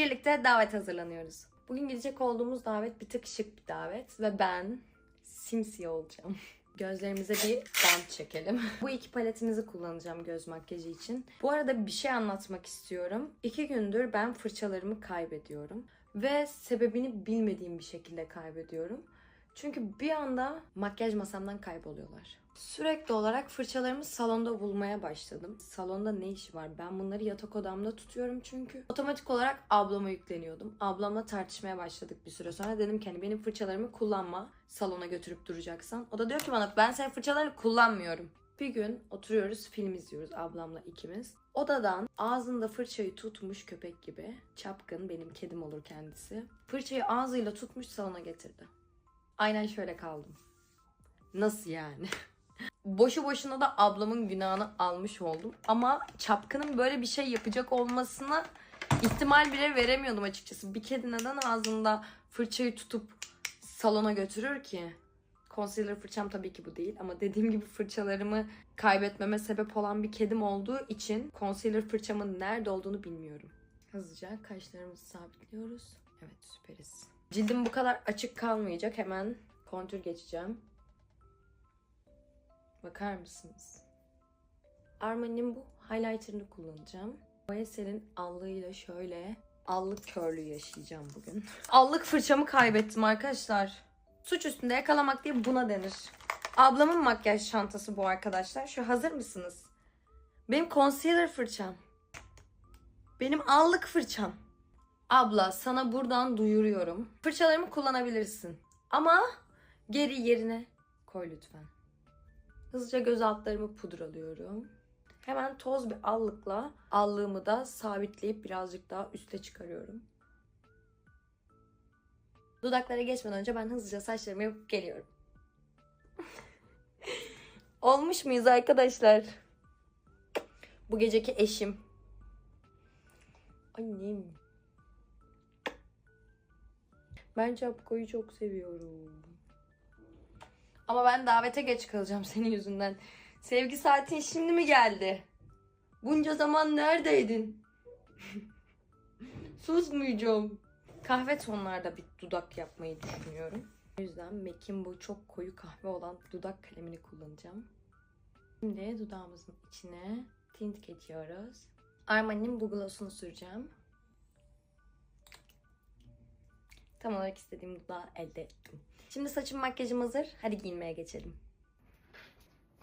Birlikte davet hazırlanıyoruz. Bugün gidecek olduğumuz davet bir tık şık bir davet ve ben simsiyah olacağım. Gözlerimize bir bant çekelim. Bu iki paletimizi kullanacağım göz makyajı için. Bu arada bir şey anlatmak istiyorum. İki gündür ben fırçalarımı kaybediyorum. Ve sebebini bilmediğim bir şekilde kaybediyorum. Çünkü bir anda makyaj masamdan kayboluyorlar. Sürekli olarak fırçalarımı salonda bulmaya başladım. Salonda ne işi var? Ben bunları yatak odamda tutuyorum çünkü. Otomatik olarak ablama yükleniyordum. Ablamla tartışmaya başladık bir süre sonra. Dedim ki hani benim fırçalarımı kullanma. Salona götürüp duracaksan. O da diyor ki bana ben senin fırçalarını kullanmıyorum. Bir gün oturuyoruz film izliyoruz ablamla ikimiz. Odadan ağzında fırçayı tutmuş köpek gibi. Çapkın benim kedim olur kendisi. Fırçayı ağzıyla tutmuş salona getirdi. Aynen şöyle kaldım. Nasıl yani? Boşu boşuna da ablamın günahını almış oldum. Ama çapkının böyle bir şey yapacak olmasına ihtimal bile veremiyordum açıkçası. Bir kedi neden ağzında fırçayı tutup salona götürür ki? Concealer fırçam tabii ki bu değil ama dediğim gibi fırçalarımı kaybetmeme sebep olan bir kedim olduğu için concealer fırçamın nerede olduğunu bilmiyorum. Hızlıca kaşlarımızı sabitliyoruz. Evet süperiz. Cildim bu kadar açık kalmayacak. Hemen kontür geçeceğim. Bakar mısınız? Armani'nin bu highlighter'ını kullanacağım. Eser'in allığıyla şöyle allık körlüğü yaşayacağım bugün. Allık fırçamı kaybettim arkadaşlar. Suç üstünde yakalamak diye buna denir. Ablamın makyaj çantası bu arkadaşlar. Şu hazır mısınız? Benim concealer fırçam. Benim allık fırçam. Abla sana buradan duyuruyorum. Fırçalarımı kullanabilirsin. Ama geri yerine koy lütfen. Hızlıca göz altlarımı pudralıyorum. Hemen toz bir allıkla allığımı da sabitleyip birazcık daha üste çıkarıyorum. Dudaklara geçmeden önce ben hızlıca saçlarımı yapıp geliyorum. Olmuş muyuz arkadaşlar? Bu geceki eşim. Annem. Ben Çapko'yu çok seviyorum. Ama ben davete geç kalacağım senin yüzünden. Sevgi saatin şimdi mi geldi? Bunca zaman neredeydin? Susmayacağım. Kahve tonlarda bir dudak yapmayı düşünüyorum. O yüzden MAC'in bu çok koyu kahve olan dudak kalemini kullanacağım. Şimdi dudağımızın içine tint geçiyoruz. Armani'nin bu gloss'unu süreceğim. Tam olarak istediğim dudağı elde ettim. Şimdi saçım makyajım hazır. Hadi giyinmeye geçelim.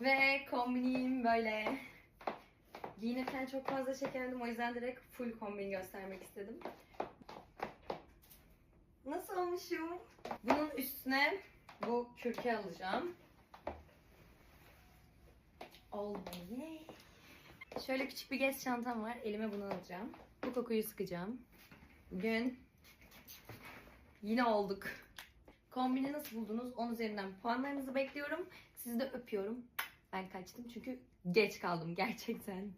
Ve kombinim böyle. Giyinirken çok fazla çekerdim. O yüzden direkt full kombin göstermek istedim. Nasıl olmuşum? Bunun üstüne bu kürke alacağım. Olmayı. Şöyle küçük bir gez çantam var. Elime bunu alacağım. Bu kokuyu sıkacağım. Bugün yine olduk. Kombini nasıl buldunuz? 10 üzerinden puanlarınızı bekliyorum. Sizi de öpüyorum. Ben kaçtım çünkü geç kaldım gerçekten.